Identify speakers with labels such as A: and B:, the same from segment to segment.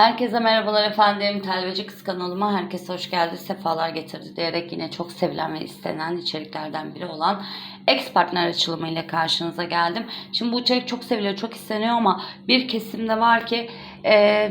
A: Herkese merhabalar efendim. Telveci Kız kanalıma herkes hoş geldi, sefalar getirdi diyerek yine çok sevilen ve istenen içeriklerden biri olan ex partner açılımı ile karşınıza geldim. Şimdi bu içerik çok seviliyor, çok isteniyor ama bir kesimde var ki e,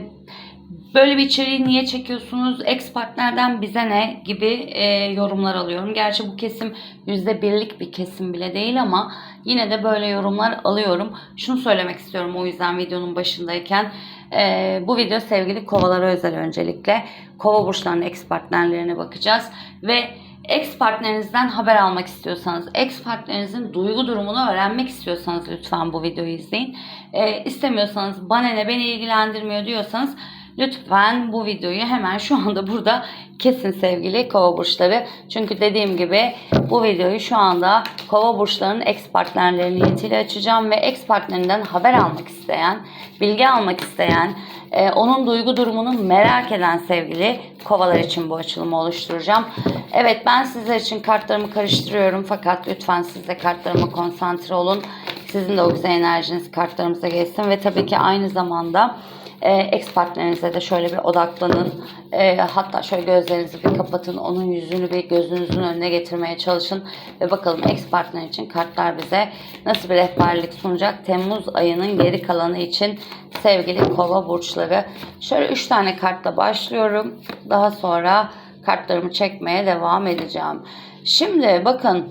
A: böyle bir içeriği niye çekiyorsunuz, ex partnerden bize ne gibi e, yorumlar alıyorum. Gerçi bu kesim %1'lik bir kesim bile değil ama yine de böyle yorumlar alıyorum. Şunu söylemek istiyorum o yüzden videonun başındayken. Ee, bu video sevgili kovalara özel öncelikle. Kova burçlarının ex partnerlerine bakacağız. Ve ex partnerinizden haber almak istiyorsanız, ex partnerinizin duygu durumunu öğrenmek istiyorsanız lütfen bu videoyu izleyin. Ee, istemiyorsanız bana ne beni ilgilendirmiyor diyorsanız Lütfen bu videoyu hemen şu anda burada kesin sevgili kova burçları. Çünkü dediğim gibi bu videoyu şu anda kova burçlarının ex partnerleri niyetiyle açacağım ve ex partnerinden haber almak isteyen, bilgi almak isteyen, e, onun duygu durumunu merak eden sevgili kovalar için bu açılımı oluşturacağım. Evet ben sizler için kartlarımı karıştırıyorum fakat lütfen siz de kartlarıma konsantre olun. Sizin de o güzel enerjiniz kartlarımıza geçsin ve tabii ki aynı zamanda e, ex partnerinize de şöyle bir odaklanın. E, hatta şöyle gözlerinizi bir kapatın. Onun yüzünü bir gözünüzün önüne getirmeye çalışın. Ve bakalım ex partner için kartlar bize nasıl bir rehberlik sunacak. Temmuz ayının geri kalanı için sevgili kova burçları. Şöyle 3 tane kartla başlıyorum. Daha sonra kartlarımı çekmeye devam edeceğim. Şimdi bakın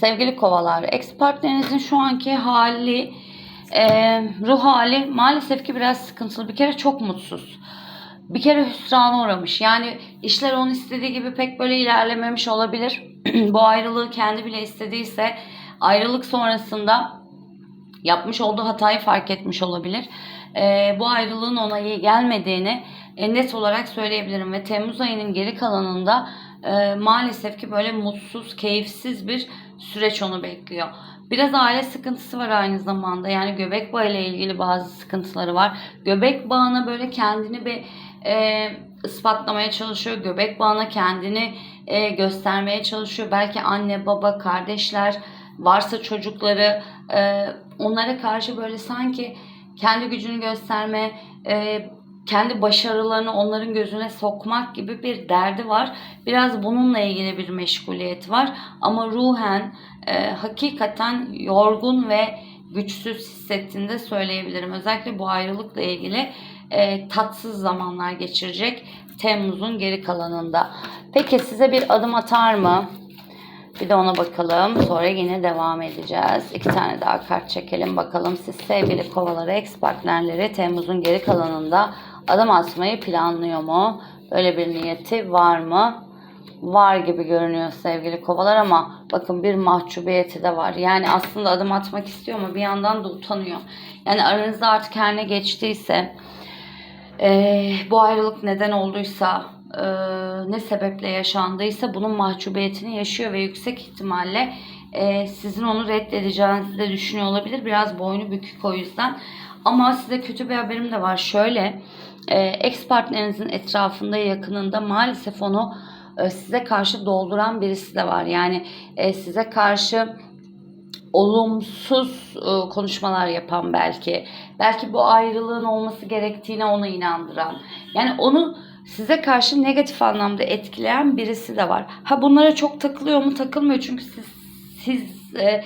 A: sevgili kovalar ex partnerinizin şu anki hali e, ruh hali maalesef ki biraz sıkıntılı. Bir kere çok mutsuz. Bir kere hüsrana uğramış. Yani işler onun istediği gibi pek böyle ilerlememiş olabilir. Bu ayrılığı kendi bile istediyse ayrılık sonrasında yapmış olduğu hatayı fark etmiş olabilir. E, bu ayrılığın ona iyi gelmediğini e, net olarak söyleyebilirim ve Temmuz ayının geri kalanında e, maalesef ki böyle mutsuz, keyifsiz bir süreç onu bekliyor. Biraz aile sıkıntısı var aynı zamanda. Yani göbek bağı ile ilgili bazı sıkıntıları var. Göbek bağına böyle kendini bir e, ispatlamaya çalışıyor. Göbek bağına kendini e, göstermeye çalışıyor. Belki anne, baba, kardeşler, varsa çocukları e, onlara karşı böyle sanki kendi gücünü gösterme, e, kendi başarılarını onların gözüne sokmak gibi bir derdi var. Biraz bununla ilgili bir meşguliyet var. Ama ruhen e, hakikaten yorgun ve güçsüz hissettiğini de söyleyebilirim. Özellikle bu ayrılıkla ilgili e, tatsız zamanlar geçirecek Temmuz'un geri kalanında. Peki size bir adım atar mı? Bir de ona bakalım. Sonra yine devam edeceğiz. İki tane daha kart çekelim bakalım. Siz sevgili kovaları, ex partnerleri Temmuz'un geri kalanında adım atmayı planlıyor mu? Böyle bir niyeti var mı? Var gibi görünüyor sevgili kovalar ama bakın bir mahcubiyeti de var. Yani aslında adım atmak istiyor ama bir yandan da utanıyor. Yani aranızda artık her ne geçtiyse e, bu ayrılık neden olduysa e, ne sebeple yaşandıysa bunun mahcubiyetini yaşıyor ve yüksek ihtimalle e, sizin onu reddedeceğinizi de düşünüyor olabilir. Biraz boynu bükük o yüzden. Ama size kötü bir haberim de var. Şöyle e, ex partnerinizin etrafında yakınında maalesef onu e, size karşı dolduran birisi de var. Yani e, size karşı olumsuz e, konuşmalar yapan belki. Belki bu ayrılığın olması gerektiğine onu inandıran. Yani onu size karşı negatif anlamda etkileyen birisi de var. Ha bunlara çok takılıyor mu? Takılmıyor çünkü siz siz e,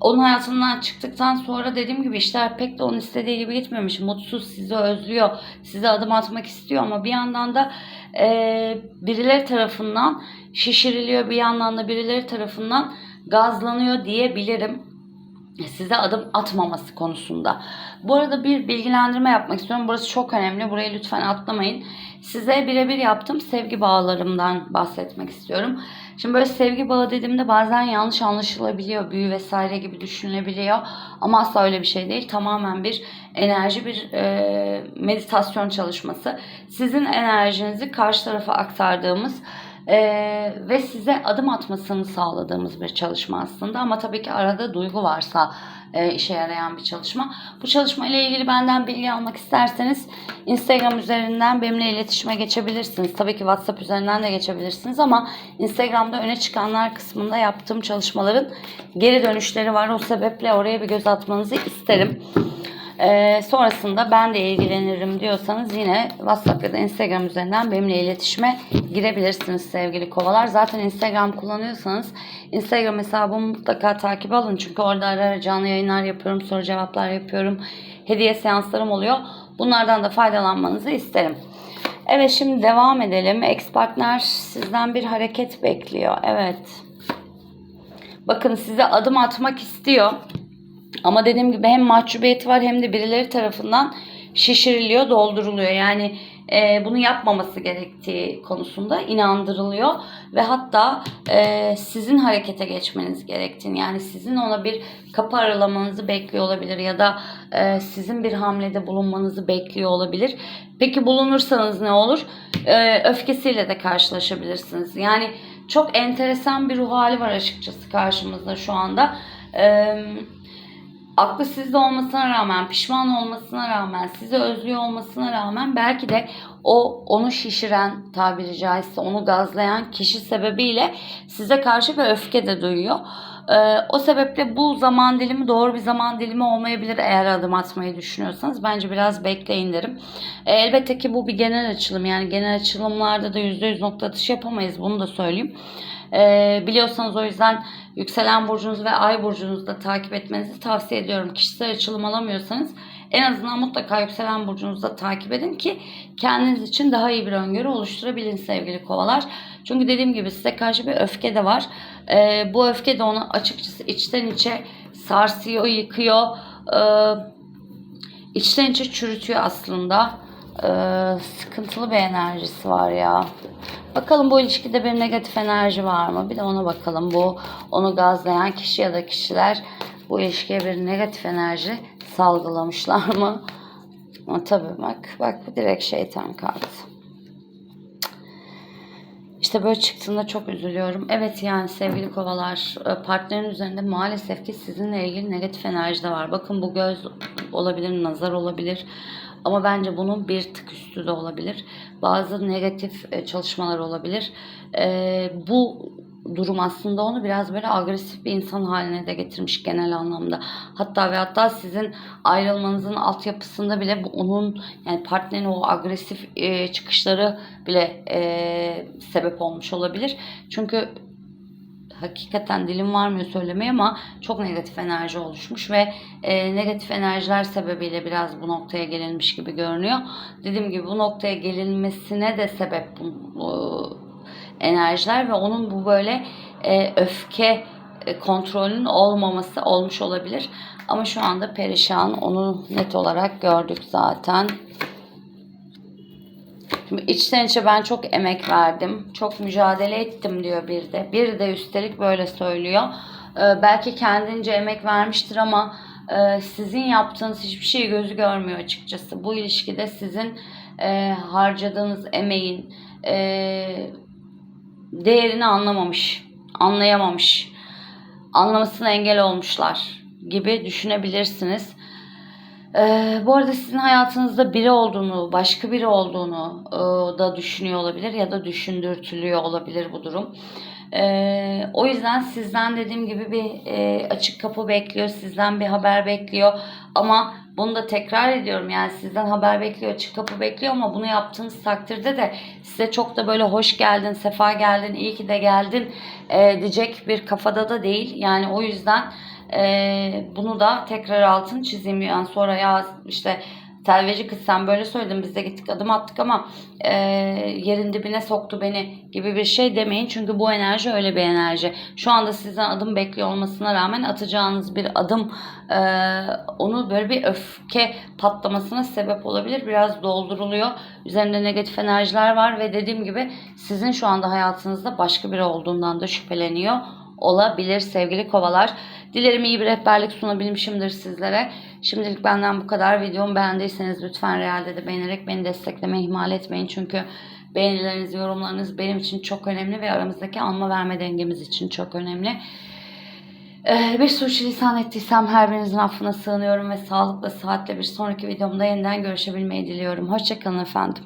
A: onun hayatından çıktıktan sonra dediğim gibi işler pek de onun istediği gibi gitmemiş. Mutsuz, sizi özlüyor, size adım atmak istiyor ama bir yandan da e, birileri tarafından şişiriliyor, bir yandan da birileri tarafından gazlanıyor diyebilirim size adım atmaması konusunda. Bu arada bir bilgilendirme yapmak istiyorum. Burası çok önemli. Burayı lütfen atlamayın. Size birebir yaptığım sevgi bağlarımdan bahsetmek istiyorum. Şimdi böyle sevgi bağı dediğimde bazen yanlış anlaşılabiliyor. Büyü vesaire gibi düşünülebiliyor. Ama asla öyle bir şey değil. Tamamen bir enerji, bir e, meditasyon çalışması. Sizin enerjinizi karşı tarafa aktardığımız ee, ve size adım atmasını sağladığımız bir çalışma aslında ama tabii ki arada duygu varsa e, işe yarayan bir çalışma. Bu çalışma ile ilgili benden bilgi almak isterseniz Instagram üzerinden benimle iletişime geçebilirsiniz. Tabii ki WhatsApp üzerinden de geçebilirsiniz ama Instagram'da öne çıkanlar kısmında yaptığım çalışmaların geri dönüşleri var. O sebeple oraya bir göz atmanızı isterim. Ee, sonrasında ben de ilgilenirim diyorsanız yine WhatsApp ya da Instagram üzerinden benimle iletişime girebilirsiniz sevgili kovalar. Zaten Instagram kullanıyorsanız Instagram hesabımı mutlaka takip alın. Çünkü orada ara ara canlı yayınlar yapıyorum, soru cevaplar yapıyorum. Hediye seanslarım oluyor. Bunlardan da faydalanmanızı isterim. Evet şimdi devam edelim. Ex partner sizden bir hareket bekliyor. Evet. Bakın size adım atmak istiyor. Ama dediğim gibi hem mahcubiyeti var hem de birileri tarafından şişiriliyor, dolduruluyor. Yani e, bunu yapmaması gerektiği konusunda inandırılıyor ve hatta e, sizin harekete geçmeniz gerektiğini yani sizin ona bir kapı aralamanızı bekliyor olabilir ya da e, sizin bir hamlede bulunmanızı bekliyor olabilir. Peki bulunursanız ne olur? E, öfkesiyle de karşılaşabilirsiniz. Yani çok enteresan bir ruh hali var açıkçası karşımızda şu anda. Eee aklı sizde olmasına rağmen, pişman olmasına rağmen, sizi özlüyor olmasına rağmen belki de o onu şişiren tabiri caizse onu gazlayan kişi sebebiyle size karşı bir öfke de duyuyor. Ee, o sebeple bu zaman dilimi doğru bir zaman dilimi olmayabilir eğer adım atmayı düşünüyorsanız. Bence biraz bekleyin derim. Ee, elbette ki bu bir genel açılım. Yani genel açılımlarda da %100 nokta atışı yapamayız. Bunu da söyleyeyim. Ee, biliyorsanız o yüzden yükselen burcunuz ve ay burcunuzu da takip etmenizi tavsiye ediyorum. Kişisel açılım alamıyorsanız en azından mutlaka yükselen burcunuzu da takip edin ki kendiniz için daha iyi bir öngörü oluşturabilin sevgili kovalar. Çünkü dediğim gibi size karşı bir öfke de var. Ee, bu öfke de onu açıkçası içten içe sarsıyor, yıkıyor. Ee, içten içe çürütüyor aslında. Ee, sıkıntılı bir enerjisi var ya. Bakalım bu ilişkide bir negatif enerji var mı? Bir de ona bakalım. Bu onu gazlayan kişi ya da kişiler bu ilişkiye bir negatif enerji salgılamışlar mı? Ama tabii bak, bak bu direkt şeytan kartı. İşte böyle çıktığında çok üzülüyorum. Evet yani sevgili kovalar partnerin üzerinde maalesef ki sizinle ilgili negatif enerji de var. Bakın bu göz olabilir, nazar olabilir. Ama bence bunun bir tık üstü de olabilir. Bazı negatif e, çalışmalar olabilir. E, bu durum aslında onu biraz böyle agresif bir insan haline de getirmiş genel anlamda. Hatta ve hatta sizin ayrılmanızın altyapısında bile bu onun yani partnerin o agresif e, çıkışları bile e, sebep olmuş olabilir. Çünkü hakikaten dilim varmıyor söylemeye ama çok negatif enerji oluşmuş ve e, negatif enerjiler sebebiyle biraz bu noktaya gelinmiş gibi görünüyor. Dediğim gibi bu noktaya gelinmesine de sebep bu, bu enerjiler ve onun bu böyle e, öfke e, kontrolünün olmaması olmuş olabilir. Ama şu anda perişan onu net olarak gördük zaten. Şimdi içten içe ben çok emek verdim. Çok mücadele ettim diyor bir de. Bir de üstelik böyle söylüyor. Ee, belki kendince emek vermiştir ama e, sizin yaptığınız hiçbir şeyi gözü görmüyor açıkçası. Bu ilişkide sizin e, harcadığınız emeğin e, değerini anlamamış, anlayamamış, anlamasına engel olmuşlar gibi düşünebilirsiniz. Ee, bu arada sizin hayatınızda biri olduğunu, başka biri olduğunu e, da düşünüyor olabilir ya da düşündürtülüyor olabilir bu durum. Ee, o yüzden sizden dediğim gibi bir e, açık kapı bekliyor, sizden bir haber bekliyor. Ama bunu da tekrar ediyorum yani sizden haber bekliyor, açık kapı bekliyor ama bunu yaptığınız takdirde de size çok da böyle hoş geldin, sefa geldin, iyi ki de geldin e, diyecek bir kafada da değil. Yani o yüzden ee, bunu da tekrar altın çizeyim. Yani sonra ya işte telveci kız sen böyle söyledin biz de gittik adım attık ama e, yerin dibine soktu beni gibi bir şey demeyin. Çünkü bu enerji öyle bir enerji. Şu anda sizden adım bekliyor olmasına rağmen atacağınız bir adım e, onu böyle bir öfke patlamasına sebep olabilir. Biraz dolduruluyor. Üzerinde negatif enerjiler var ve dediğim gibi sizin şu anda hayatınızda başka biri olduğundan da şüpheleniyor olabilir sevgili kovalar. Dilerim iyi bir rehberlik sunabilmişimdir sizlere. Şimdilik benden bu kadar. Videomu beğendiyseniz lütfen realde de beğenerek beni desteklemeyi ihmal etmeyin. Çünkü beğenileriniz, yorumlarınız benim için çok önemli ve aramızdaki alma verme dengemiz için çok önemli. Ee, bir lisan ettiysem her birinizin affına sığınıyorum ve sağlıkla, saatle bir sonraki videomda yeniden görüşebilmeyi diliyorum. Hoşçakalın efendim.